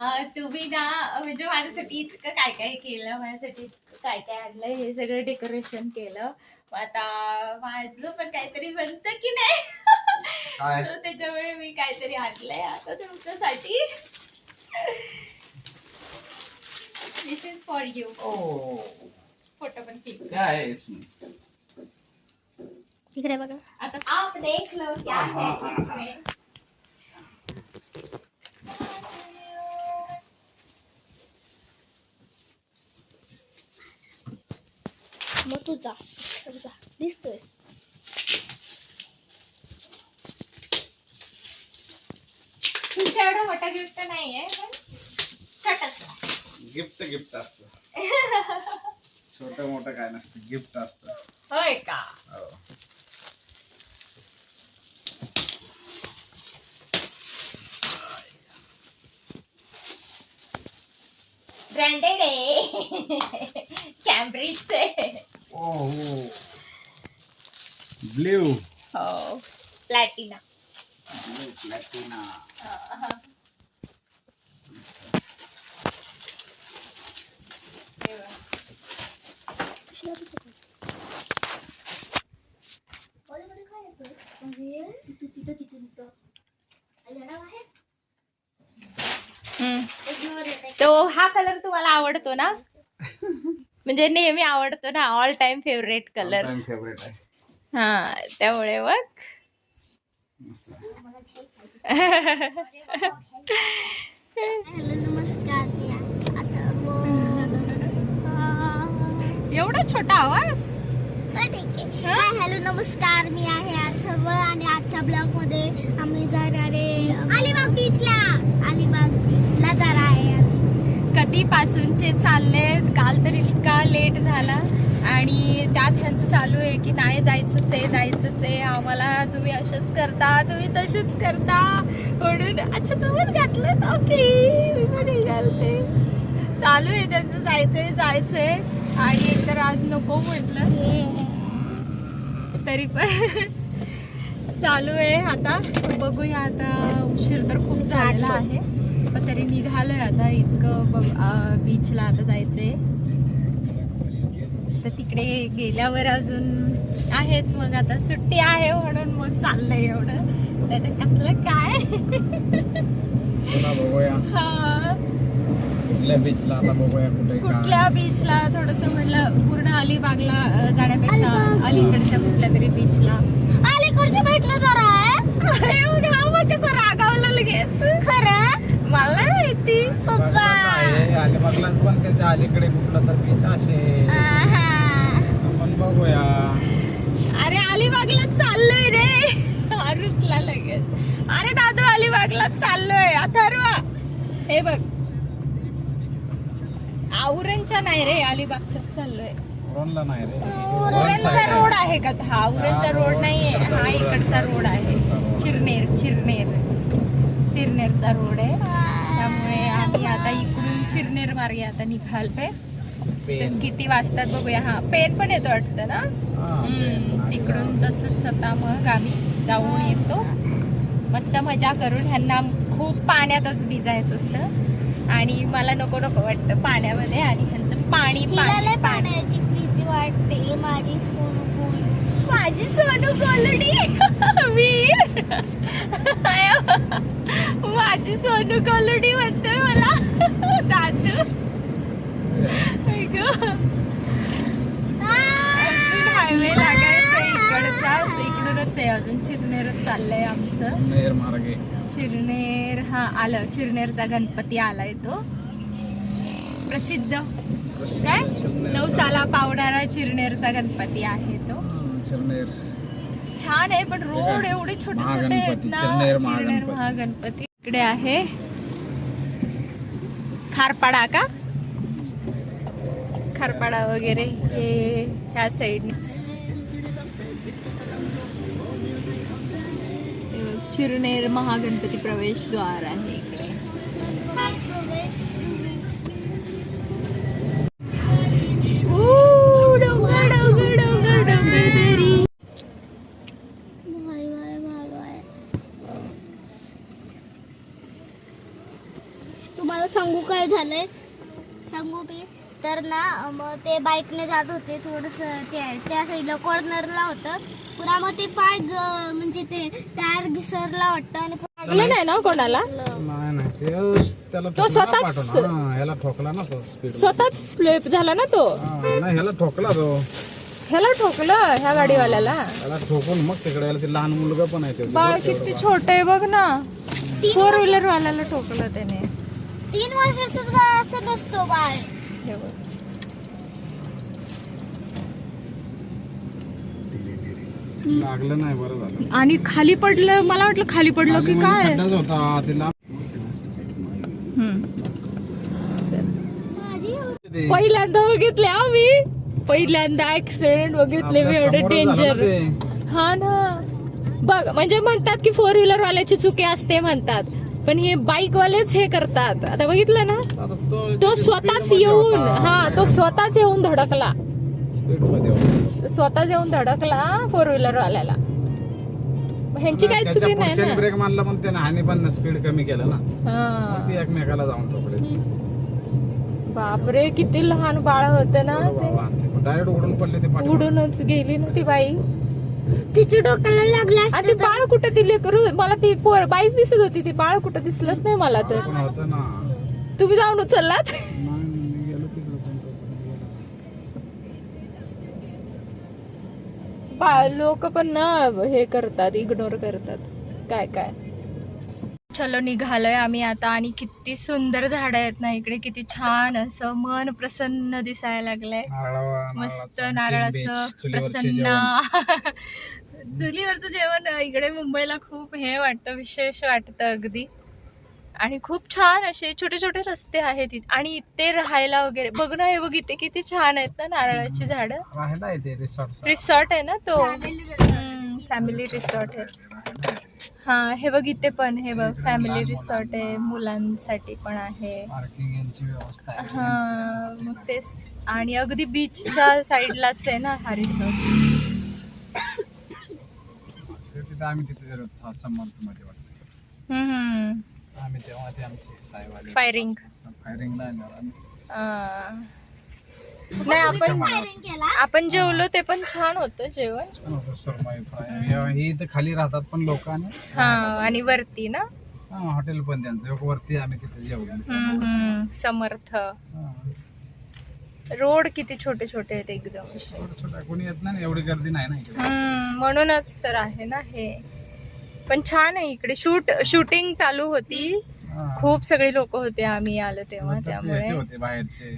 तुम्ही ना म्हणजे माझ्यासाठी इतकं काय काय केलं माझ्यासाठी इतकं काय काय आणलं हे सगळं डेकोरेशन केलं. आता माझं पण काहीतरी बनतं की नाही? त्याच्यामुळे मी काहीतरी आणलंय. आता तुमच्यासाठी this is for you oh. Photo पण क्लिक काय आहे इसमें? इकडे बघा. आता आप देख लो क्या है इसमें मग तू जा. जा. दिसतोयस. तुमच्या एवढं मोठा गिफ्ट नाहीये पण छोटस. गिफ्ट गिफ्ट असतं. छोट मोठं काय नसतं. गिफ्ट असतं. होय का? हो. ब्रँडेड आहे. कॅम्ब्रिजचे ओ हो. ब्ल्यू. हो. प्लॅटिना. ब्ल्यू प्लॅटिना तो हा कलर तुम्हाला आवडतो ना? म्हणजे नेहमी आवडतो ना all time favourite colour favourite आहे. हा त्यामुळे मग. मस्त. हॅलो नमस्कार मी अथर्व एवढा छोटा आवाज? हाय हॅलो नमस्कार मी आहे अथर्व आणि आजच्या ब्लॉगमध्ये आम्ही जाणार आहे अलिबाग बीचला अलिबाग बीचला जाणार आहे. कधीपासूनचे चालले काल तर इतका लेट झाला. आणि त्यात ह्यांचं चालू आहे की नाही जायचंच आहे जायचंच आहे आम्हाला तुम्ही असंच करता तुम्ही तसेच करता म्हणून. अच्छा तू पण घातलं ओके. मी पण घालते चालू आहे त्यांचं जायचंय जायचंय. आणि एकतर आज नको म्हटलं. तरी पण चालू आहे आता. बघूया आता उशीर तर खूप झालेला आहे. पण तरी निघालोय आता इतकं बघ बीचला आता जायचंय. तर तिकडे गेल्यावर अजून आहेच मग आता सुट्टी आहे म्हणून मग चाललंय एवढं. तर कसलं काय? हा. कुठल्या बीचला थोडस म्हटलं पूर्ण अलिबागला जाण्यापेक्षा. अलीकडच्या कुठल्या तरी बीचला अलीकडचं भेटलं जरा कसं रागावलं लगेच. खरं? मला नाही माहिती पप्पा. अलिबागला पण त्याच्या अलीकडे कुठलं तर बीच असेल. आपण बघूया. अरे अलिबागला चाललोय रे. रुसला लगेच. अरे दादू अलिबागला चाललोय. अथर्व. हे बघ. औरणच्या नाही रे अलिबागच्या चाललोय. उरणला नाही रे. उरणचा रोड आहे का? हा उरणचा रोड नाहीये. हा इकडचा रोड आहे. चिरनेर चिरनेर. चिरनेरचा रोड आहे. चिरनेर मार्गे आता निघालोय तर पेन. किती वाजतात बघूया. हा पेन पण येतो वाटतं ना? हा, हम्म. तिकडून तसंच आता मग आम्ही जाऊन येतो. मस्त मजा करून ह्यांना खूप पाण्यातच भिजायचं असतं. आणि मला नको नको वाटतं पाण्यामध्ये आणि ह्यांचं पाणी हिला पाणी लय पाणी. पाण्याची भीती वाटते माझी सोनू माझी सोनू गोलडी मी? माझी सोनू गोलडी म्हणतोय मला. दादू. अजून हायवे लागायचं इकडचा इकडूनच आहे. अजून चिरनेरच चाललंय आमचं. नेर मार्गे. चिरनेर हा आलं. चिरनेरचा गणपती आलाय तो. प्रसिद्ध. काय? नवसाला पावणारा चिरनेरचा गणपती आहे तो. चिरनेर. छान आहे पण रोड एवढे छोटे छोटे आहेत महागणपती, ना. चिरनेर चिरनेर महागणपती. इकडे आहे. खारपाडा का? खारपाडा वगैरे. हे ह्या साईडने चिरनेर महागणपती प्रवेशद्वार आहे. सांगू काय झालंय? सांगू मी. तर ना मग ते बाईकने जात होते थोडस ते त्या साईडला कॉर्नरला होतं. पुन्हा मग ते पाय ग- म्हणजे ते टायर घिसरला वाटतं आणि लागलं नाही ना कोणाला? नाही नाही ते त्याला तो ठोकला स्वतःच- पाठवला. हा, ह्याला ठोकला ना तो स्पीड स्वतःच स्प्लेप झाला ना तो? नाही ह्याला ठोकला तो. ह्याला ठोकलं ह्या गाडीवाल्याला? त्याला ठोकून मग तिकडे ते लहान मुलगा पण आहे ते. बाळ किती छोट आहे बघ ना. फोर व्हीलर वाल्याला ठोकलं त्याने. तीन वर्षाचा असत असतो बाळ हे बघ. लागलं नाही बरं झालं आणि खाली पडलं मला वाटलं खाली पडलं की काय खड्डाच होता. माझी ते- पहिल्यांदा बघितले आम्ही पहिल्यांदा ऍक्सिडेंट बघितले मी आपल्या एवढे समोरच झालं डेंजर ते. हा ना बघ म्हणजे म्हणतात की फोर व्हीलर वाल्याची चुकी असते म्हणतात पण हे बाईक वालेच हे करतात. आता बघितलं ना? तो स्वतःच येऊन हा तो स्वतःच येऊन धडकला. तो स्वतःच येऊन धडकला फोर व्हीलर वाल्याला. ह्यांची काही चुकी नाही ना? ब्रेक मारला पण त्याने हानी पण स्पीड कमी केलं ना. हा. ती एकमेकाला जाऊन ठोकले बापरे किती लहान बाळ होत ना ते. डायरेक्ट उडून पडले ते उडूनच गेली ना ती बाई. तिच्या डोक्याला लागला आणि ती बाळ कुठं ती लेकरू मला ती पोर बाईच दिसत होती ती बाळ कुठं दिसलंच नाही मला तर. पण होतं ना? तुम्ही जाऊन उचललात? नाही, मी गेलो तिकडे पण तो पण गेला. लोक पण ना हे करतात इग्नोर करतात. काय काय? चलो निघालोय आम्ही आता आणि किती सुंदर झाड आहेत ना इकडे किती छान असं मन प्रसन्न दिसायला लागलंय. मस्त नारळाचं प्रसन्न. जेवण. चुलीवरचं जेवण इकडे मुंबईला खूप हे वाटतं विशेष वाटतं अगदी. आणि खूप छान असे छोटे छोटे रस्ते आहेत इथे आणि इथे राहायला वगैरे बघ ना हे बघ इथे किती छान आहेत ना नारळाची झाडं. रिसॉर्ट आहे ना तो? फॅमिली रिसॉर्ट आहे. हा हे बघ इथे पण हे बघ फॅमिली रिसॉर्ट आहे मुलांसाठी पण आहे. पार्किंग यांची व्यवस्था आहे. हा मग तेच. आणि अगदी बीचच्या साईडलाच आहे ना हा रिसॉर्ट तिथे आम्ही तिथे गेलो होतो समर्थमध्ये वाटतं. हम्म आम्ही तेव्हा ते आमचे साहेब फायरिंग फायरिंगला आल्यावर आम्ही नाही आपण केला? आपण जेवलो ते पण छान होतं जेवण. छान होतं सुरमई फ्राय हे- इथे खाली राहतात पण लोक आणि हा आणि वरती ना? हा, हॉटेल पण त्यांचं. एक वरती आम्ही तिथे जेवलो. हम्म, हम्म. समर्थ. हा. रोड किती छोटे छोटे आहेत एकदम असे. छोटं छोटं कोणी येत नाही ना, एवढी गर्दी नाही ना इकडे. हम्म, म्हणूनच तर आहे ना हे. पण छान आहे इकडे. शूट शूटिंग चालू होती. खूप सगळे लोक होते आम्ही आलो तेव्हा त्यामुळे.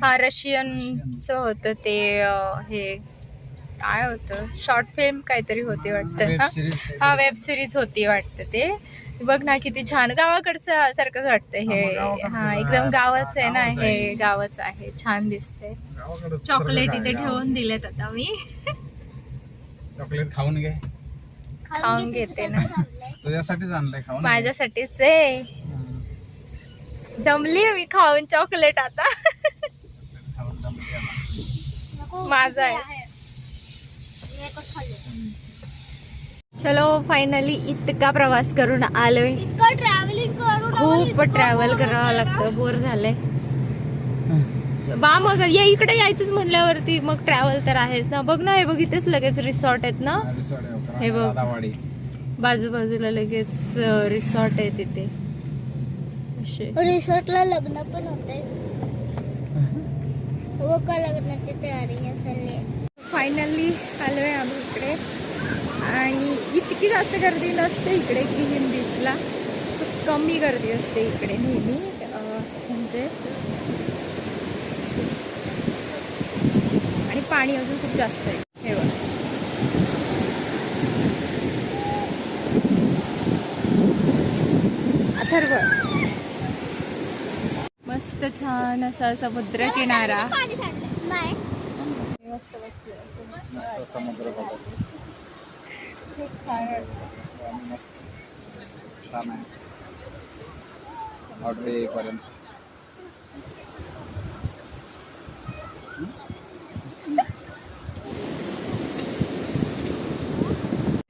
हा रशियनचं होतं ते हे काय होतं? शॉर्ट फिल्म काहीतरी होती वाटतं. हा? हा वेब सिरीज होती वाटतं ते. बघ ना किती छान. गावाकडचं सारखंच वाटतं हे. हा. एकदम गावच आहे ना हे. गावच आहे. छान दिसते चॉकलेट इथे ठेवून दिलेत आता मी. चॉकलेट खाऊन घे. खाऊन घेते ना. तुझ्यासाठीच आणलंय खाऊन. माझ्यासाठीच आहे. दमली मी खाऊन चॉकलेट आता. माझा आहे. चलो फायनली इतका प्रवास करून आलोय. इतकं ट्रॅव्हलिंग करून खूप ट्रॅव्हल करावं लागतं बोर झालंय. बा मग ये इकडे यायचंच म्हणल्यावरती मग ट्रॅव्हल तर आहेच ना. बघ ना हे बघ इथेच लगेच रिसॉर्ट आहेत ना. हा, बघ. बाजूबाजूला लगेच रिसॉर्ट आहे तिथे. रिसॉर्टला लग्न पण होते व का लग्नाची तयारी आहे चालली आहे. फायनली आलोय आम्ही इकडे. आणि इतकी जास्त गर्दी नसते इकडे किहिम बीचला सो कमी गर्दी असते इकडे नेहमी. म्हणजे आणि पाणी अजून खूप जास्त आहे. हे बघ. अथर्व. मस्त छान असा समुद्र किनारा. मस्त समुद्र. खूप छान. छान आहे. ऑर्डर येईपर्यंत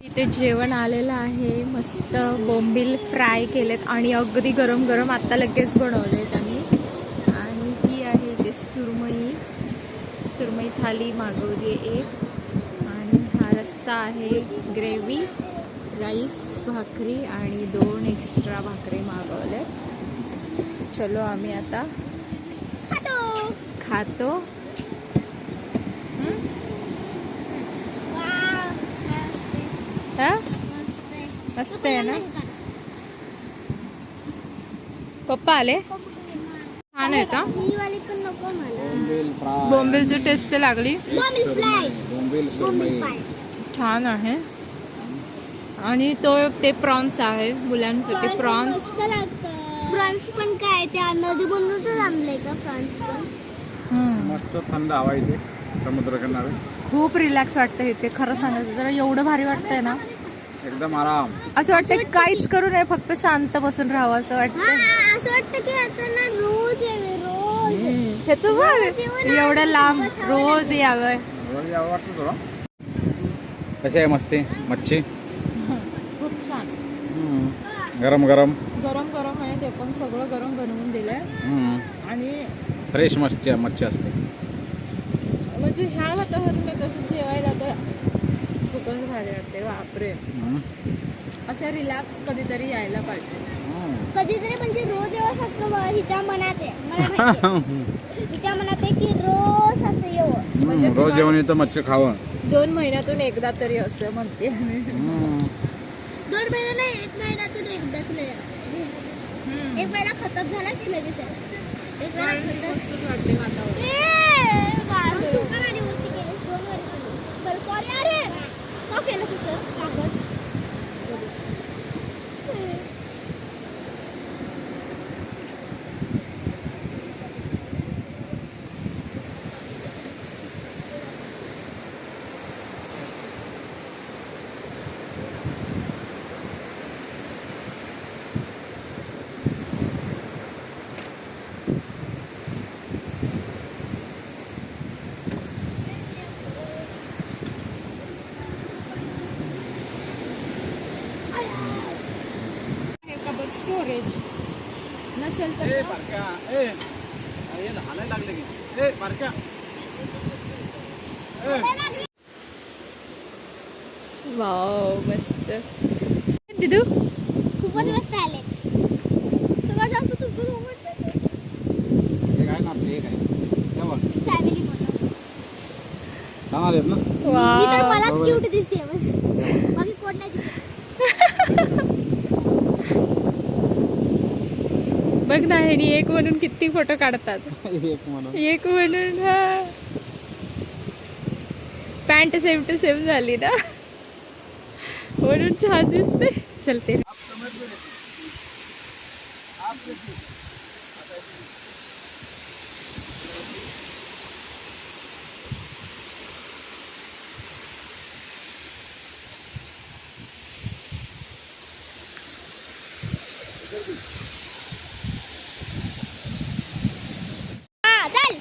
इथे जेवण आलेलं आहे. मस्त बोंबील फ्राय केलेत आणि अगदी गरम गरम आत्ता लगेच बनवलेत. सुरमई थाली मागवली आहे एक. आणि हा रस्सा आहे ग्रेव्ही राईस भाकरी आणि दोन एक्स्ट्रा भाकरी मागवले सो चलो आम्ही आता खातो. हं? मस्त आहे, हा? ना? पप्पा आले? छान आहे का ही वाली पण नको मला बोंबील फ्राय बॉम्बेलची टेस्ट लागली. छान आहे. आणि तो ते प्रॉन्स आहे मुलांसाठी प्रॉन्स फ्रान्स पण काय त्या नदी बनवूनच आणलंय का फ्रान्स पण? मस्त थंड हवा इथे समुद्र किनारे. खूप रिलॅक्स वाटतं इथे खरं सांगायचं जरा एवढं भारी वाटतंय ना. एकदम आराम. असं वाटतं काहीच करू नये फक्त शांत बसून राहावं असं हा वाटतं असं वाटतं की आता ना रोज ह्याचं बघ. एवढं लांब रोज यावं. कशी आहे मस्ती? मच्छी? खूप छान. गरम गरम? गरम गरम आहे ते पण सगळं गरम बनवून दिलंय. आणि फ्रेश मच्छी मच्छी असते. म्हणजे ह्या वातावरणात असं जेवायला तर खूपच भारी वाटते. बापरे. असं रिलॅक्स कधीतरी यायला पाहिजे. कधीतरी म्हणजे रोज येवासारखं ब- हिच्या मनात आहे. मला माहिती आहे. हिच्या मनात आहे की रोज असं येऊ म्हणजे हम्म, रोज जेवण येतं मच्छी खावं. दोन महिन्यातून एकदा तरी असं म्हणते. हम्म. दोन महिना नाही एक महिन्यातून एकदाच लय एक महिना खतम झाला की लगेच आहे. एक महिना खतम. ए, बाळ, तू? दोन बरं अरे! का केलं तसं कागद? नसेल तर ए, बारक्या, ए. अरे, हाणायला लागले की. ए, बारक्या. ए. वाव मस्त दिदू खूपच मस्त आले सगळं जास्त तुमचं काय ना आपले, काय. बघ. फॅमिली फोटो छान आलेत ना मी तर वाव मलाच. क्यूट दिसते बस बाकी कोण नाही दिसत. बघ ना ह्यानी एक म्हणून किती फोटो काढतात. एक म्हणून. एक म्हणून हा. पॅन्ट सेम टू सेम झाली ना. म्हणून छान दिसते. चलते हा चल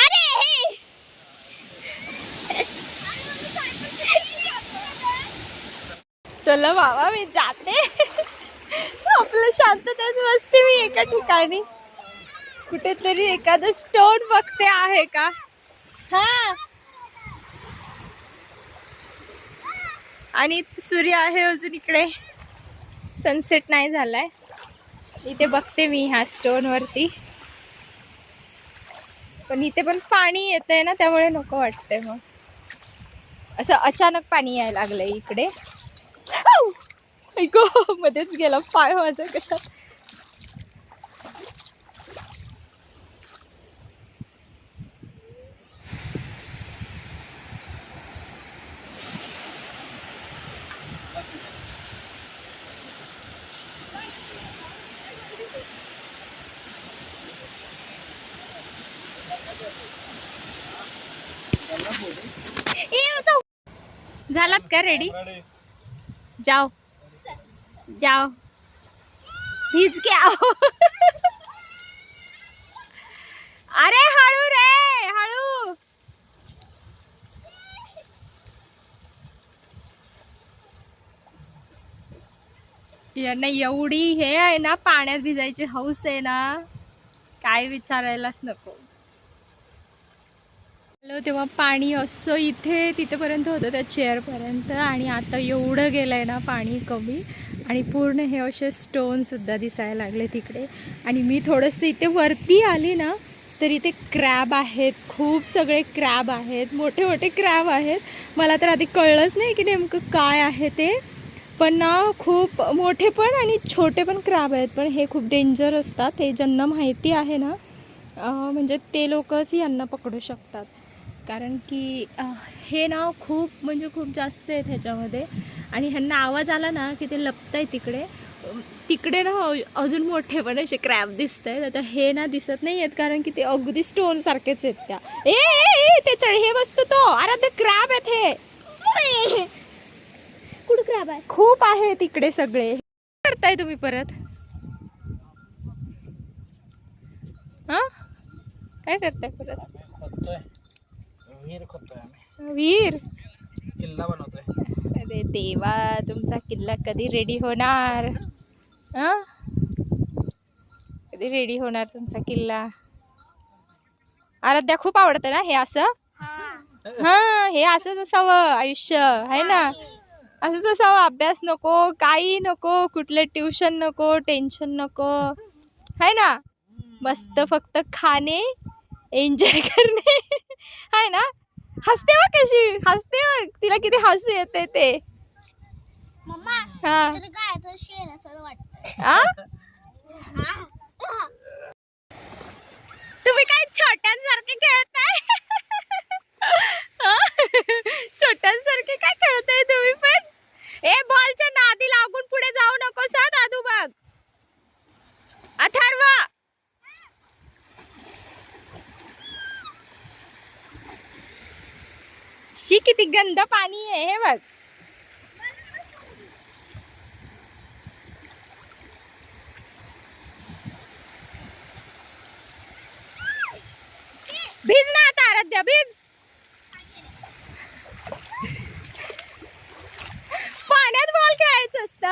अरे हे. चला बाबा मी जाते. आपलं शांततेच बसते मी एका ठिकाणी. कुठेतरी एखादं स्टोन बघते आहे का? हा. आणि सूर्य आहे अजून इकडे. सनसेट नाही झालाय. इथे बघते मी ह्या स्टोन वरती. पण इथे पण पाणी येतंय ना त्यामुळे नको वाटतंय मग. असं अचानक पाणी यायला लागलंय इकडे. ऐको मध्येच गेला पाय माझा कशात. झालात का रेडी जाओ। जाओ। भिज के आओ अरे हळू रे हळू। यांना एवढी हे आहे ना पाण्यात भिजायची हौस आहे ना काय विचारायलाच नको. आलो तेव्हा पाणी असं इथे तिथेपर्यंत होतं त्या चेअरपर्यंत. आणि आता एवढं गेलं आहे ना पाणी कमी. आणि पूर्ण हे असे स्टोनसुद्धा दिसायला लागले तिकडे. आणि मी थोडंसं इथे वरती आली ना तर इथे क्रॅब आहेत. खूप सगळे क्रॅब आहेत. मोठे मोठे क्रॅब आहेत. मला तर आधी कळलंच नाही की नेमकं काय आहे ते. पण ना खूप मोठे पण आणि छोटे पण क्रॅब आहेत. पण हे खूप डेंजर असतात. हे ज्यांना माहिती आहे ना म्हणजे ते लोकच यांना पकडू शकतात. कारण की हे ना खूप म्हणजे खूप जास्त आहेत ह्याच्यामध्ये आणि ह्यांना आवाज आला ना की ते लपत आहे तिकडे. तिकडे ना अजून मोठे पण असे क्रॅब दिसत आहेत आता हे ना दिसत नाही आहेत कारण की ते अगदी स्टोन सारखेच आहेत त्या. ए ए, ए ते चढ हे वस्तू तो. अरे ते क्रॅब आहेत हे. कुठं क्रॅब आहे? खूप आहे तिकडे सगळे. काय करताय तुम्ही परत? हा? काय करताय परत? विहीर खोदतोय आम्ही. वीर किल्ला बनवतोय. अरे देवा तुमचा किल्ला कधी रेडी होणार? हा कधी रेडी होणार तुमचा किल्ला? आराध्या खूप आवडतं ना हे असं? हा. हे असंच असावं आयुष्य आहे ना? असंच असावं अभ्यास नको काही नको कुठलं ट्युशन नको टेन्शन नको आहे ना? मस्त फक्त खाणे एन्जॉय करणे आहे ना? हसते बघ कशी हसते बघ तिला किती हसू येते ते. हा. आ? तुम्ही काय छोट्यांसारखे खेळताय? हा? छोट्यांसारखे काय खेळताय तुम्ही पण? ए बॉलच्या नादी लागून पुढे जाऊ नकोस हा दादू बघ अथर्व! शी किती गंद पाणी आहे हे बघ भिज ना आता आराध्या भिज पाण्यात बॉल खेळायचं असतं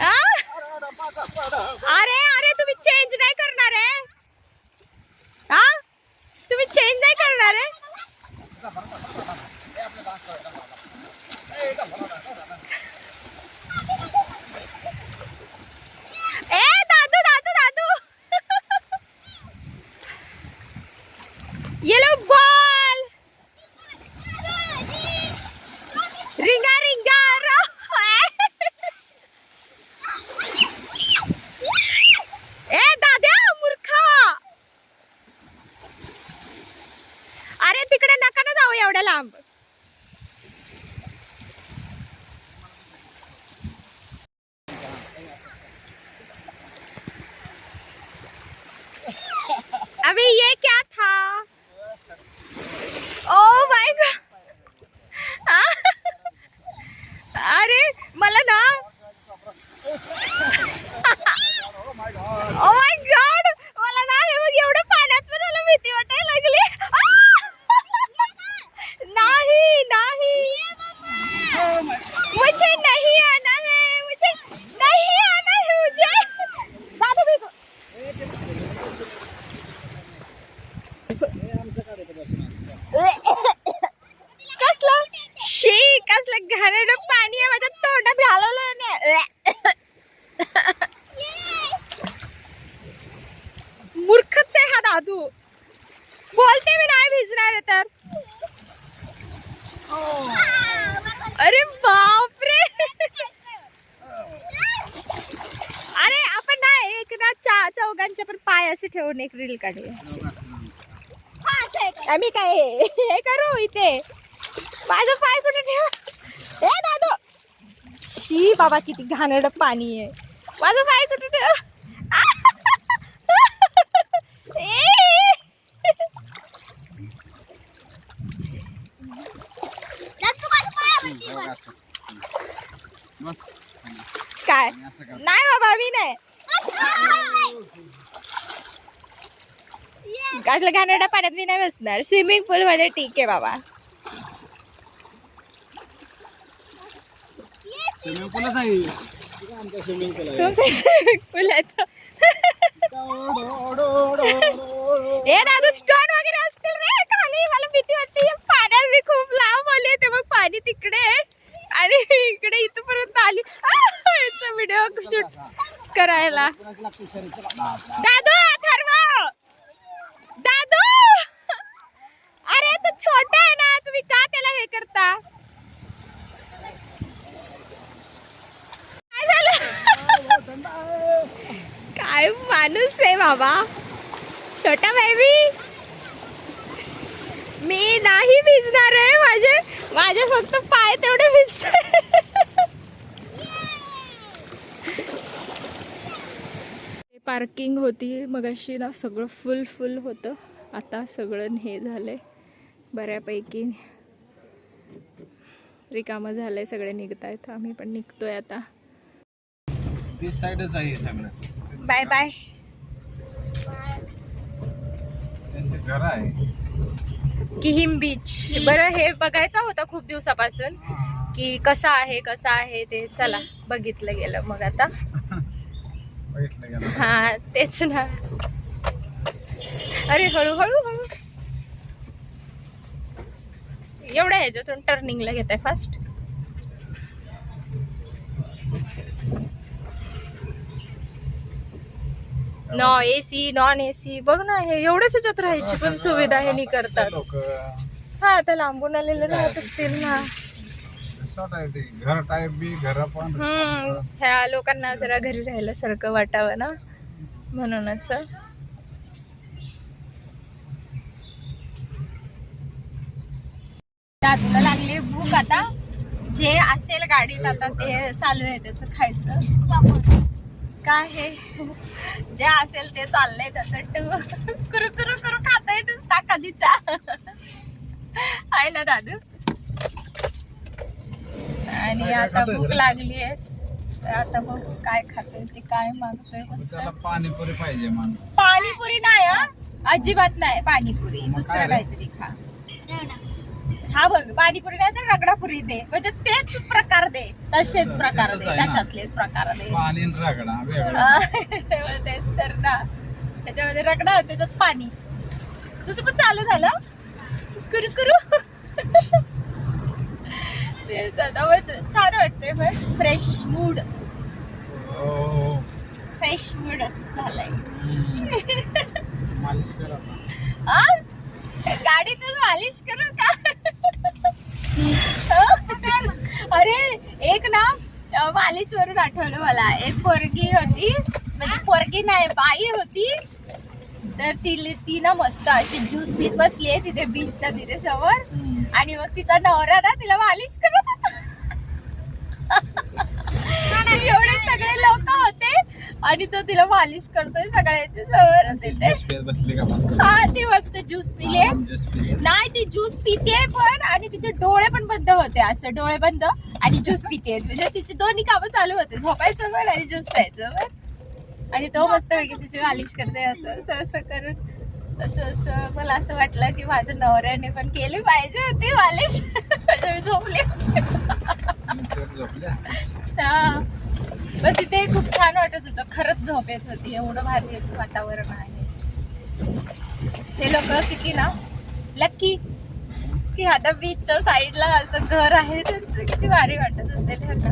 आ? अरे अरे तुम्ही चेंज नाही करणार आहे हा तुम्ही चेंज नाही करणार आहे ए दादू दादू दादू येलो बॉल रिंगा रिंगा रो ए दाद्या मूर्खा अरे तिकडे नका ना जाऊ एवढ्या लांब अबे ये क्या था ओ माय गॉड अरे मला ना ओ माय गॉड मला ना हे बघ एवढं पाण्यात पण मला भीती वाटायला लागली नाही नाही मुझे नहीं आना है मुझे नहीं आना है मुझे दादू भी कसलं शी कसलं घाणेरडं पाणी आहे माझ्या तोंडात घालवलं नाही मूर्खच आहे हा दादू बोलते मी नाही भिजणार आहे तर अरे बापरे अरे आपण ना एक ना चा चौघांचे पण पाय असे ठेवून एक रील काढूया अशी. आम्ही काय हे करू इथे माझं पाय कुठे ठेव ए दादू बाबा किती घाणेरडं पाणी आहे. माझं पाय कुठे काय? नाही बाबा मी नाही. घाणेरड्या पाण्यात मी नाही बसणार. स्विमिंग पूल मध्ये ठीक आहे बाबा. स्विमिंग पूलच आहे आमच्या स्विमिंग पूल आहे तुमचं swimming pool आहे तो. ए दादू स्टोन वगैरे असतील रे खाली. मला भीती वाटते. या पाण्यात मी खूप लांब आले ते मग पाणी तिकडे आहे. आणि इकडे इथपर्यंत आली. व्हिडिओ शूट करायला. दादू अरे तो छोटा आहे ना तुम्ही का त्याला हे करता काय झालं काय माणूस आहे बाबा. छोटा बेबी मी नाही भिजणार आहे. माझे माझे फक्त पाय तेवढे भिजतात. पार्किंग होती. मगाशी ना सगळं फुल फुल होतं. आता सगळं हे झालंय. बऱ्यापैकी. रिकामं झालंय. सगळे निघतायत. आम्ही पण निघतोय आता. बाय बाय त्यांचे घर आहे. किहिम बीच बरं हे बघायचं होतं खूप दिवसापासून की कसं आहे कसं आहे ते. चला बघितलं गेलं मग आता. बघितलं गेलं. हा तेच ना. अरे हळूहळू हळू. एवढ्या ह्याच्यातून टर्निंगला घेत आहे फास्ट नॉ एसी नॉन एसी बघ ना हे एवढ्याच ह्याच्यात राहायची पण सुविधा हे नाही करतात. लोक हा आता लांबून आलेले राहत असतील ना. रिसॉर्ट आहे ते. घर टाईप बी घर पण. हम्म ह्या लोकांना जरा घरी राहिलं सारखं वाटावं ना. म्हणून असं. दादूला लागली भूक आता. जे असेल गाडीत आता ते चालू आहे त्याचं खायचं. काय हे? जे असेल ते चाललंय त्याचं टू. कुरु कुरु कुरु खाता येतच कधीचा. आहे ना दादू. आणि आता भूक लागली आहे. आता बघू काय खातोय ते काय मागतोय पाणीपुरी पाहिजे. पाणीपुरी नाही हा? अजिबात नाही. पाणीपुरी दुसरं? काहीतरी खा. हा बघ पाणीपुरी नाही तर रगडापुरी दे. म्हणजे तेच प्रकार दे. तसेच प्रकार दे. त्याच्यातलेच प्रकार दे. पाणी आणि रगडा वेगळं. तेच तर ना. त्याच्यामध्ये रगडा त्याच्यात पाणी. तुझं पण चालू झालं. कुरकुरू. तेच आता मग छान वाटते पण फ्रेश मूड हो फ्रेश मूड झालाय. मालिश कर आ? गाडीतच मालिश करू का? अरे एक ना अ, मालिश वरून आठवलं मला. एक पोरगी होती म्हणजे पोरगी नाही बाई होती. तर ती ती ना मस्त अशी ज्यूस पीत बसली आहे तिथे बीचच्या तिथे समोर. आणि मग तिचा नवरा ना तिला मालिश करत होता. एवढे सगळे लोक होते. आणि तो तिला मालिश करतोय ती तिथे ज्यूस पेत बसली का मस्त? हा ती मस्त ज्यूस पिले ज्यूस पिले. नाही ती ज्यूस पिते पण आणि तिचे डोळे पण बंद होते असं डोळे बंद आणि ज्यूस पिते. म्हणजे तिची दोन्ही कामं चालू होते झोपायचं पण आणि ज्यूस प्यायचं पण. आणि तो मस्त पैकी तिची मालिश करते असं असं असं करून. असं असं मला असं वाटलं की माझ्या नवऱ्याने पण केली पाहिजे होती मालिश. म्हणजे मी झोपले. झोपली असते हा. पण तिथे खूप छान वाटत होतं. खरंच झोप येत होती. एवढं भारी येत वातावरण आहे. हे लोक किती ना लक्की की आता बीचच्या साईडला असं घर आहे त्यांचं. किती भारी वाटत असेल ह्यांना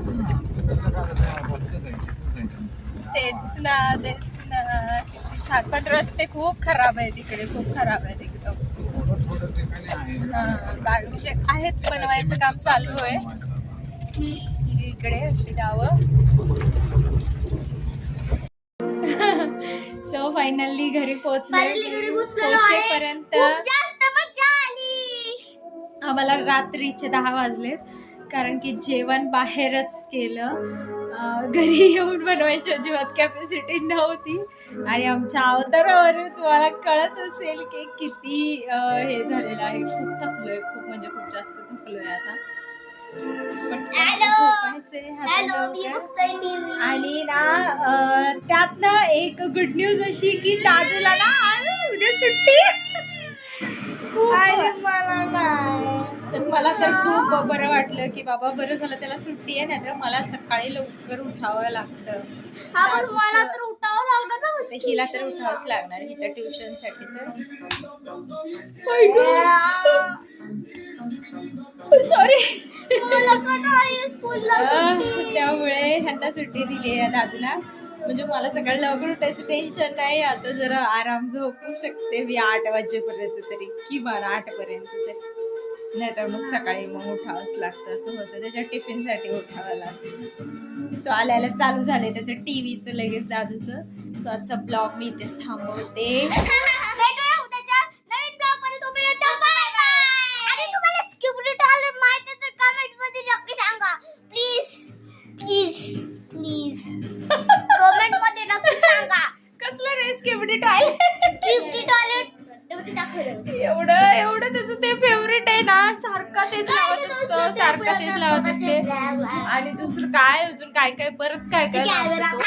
तेच ना तेच ना. किती छान. पण रस्ते खूप खराब आहेत तिकडे खूप खराब आहेत एकदम. आहे म्हणजे आहेत बनवायचं काम चालू आहे. इकडे अशी गावं. सो फायनली घरी पोहोचले. Finally घरी पोहोचलेलो आहे. पोहोचेपर्यंत खूप जास्त मजा आली. आम्हाला रात्रीचे दहा वाजले कारण की जेवण बाहेरच केलं. घरी येऊन बनवायची अजिबात कॅपॅसिटी नव्हती. आणि आमच्या अवतारावरून तुम्हाला कळत असेल की किती हे झालेलं आहे. खूप थकलोय खूप म्हणजे खूप जास्त थकलोय आता. आणि ना त्यात ना एक गुड न्यूज अशी की दादूला ना उद्या सुट्टी. मला तर मला तर खूप बरं वाटलं की बाबा बरं झालं त्याला सुट्टी आहे ना तर मला सकाळी लवकर उठावं लागतं. उठावं लागलं ना तर हिला तर उठावंच लागणार हिच्या ट्युशनसाठी तर सॉरी सुट्टी? त्यामुळे ह्यांना सुट्टी दिली आहे दादूला. म्हणजे मला सकाळी लवकर उठायचं टेन्शन नाही. आता जरा आराम झोपू शकते मी आठ वाजेपर्यंत तरी. किमान आठ पर्यंत तरी. नाही तर मग सकाळी मग उठावंच लागतं. असं होतं. त्याच्या टिफिनसाठी उठावं लागतं. सो आल्याला चालू झाले त्याचं टीव्हीचं लगेच दादूचं. सो आजचा ब्लॉग मी इथेच थांबवते. तेच लावत असते. आणि दुसरं काय अजून काय काय बरंच काय काय लावतो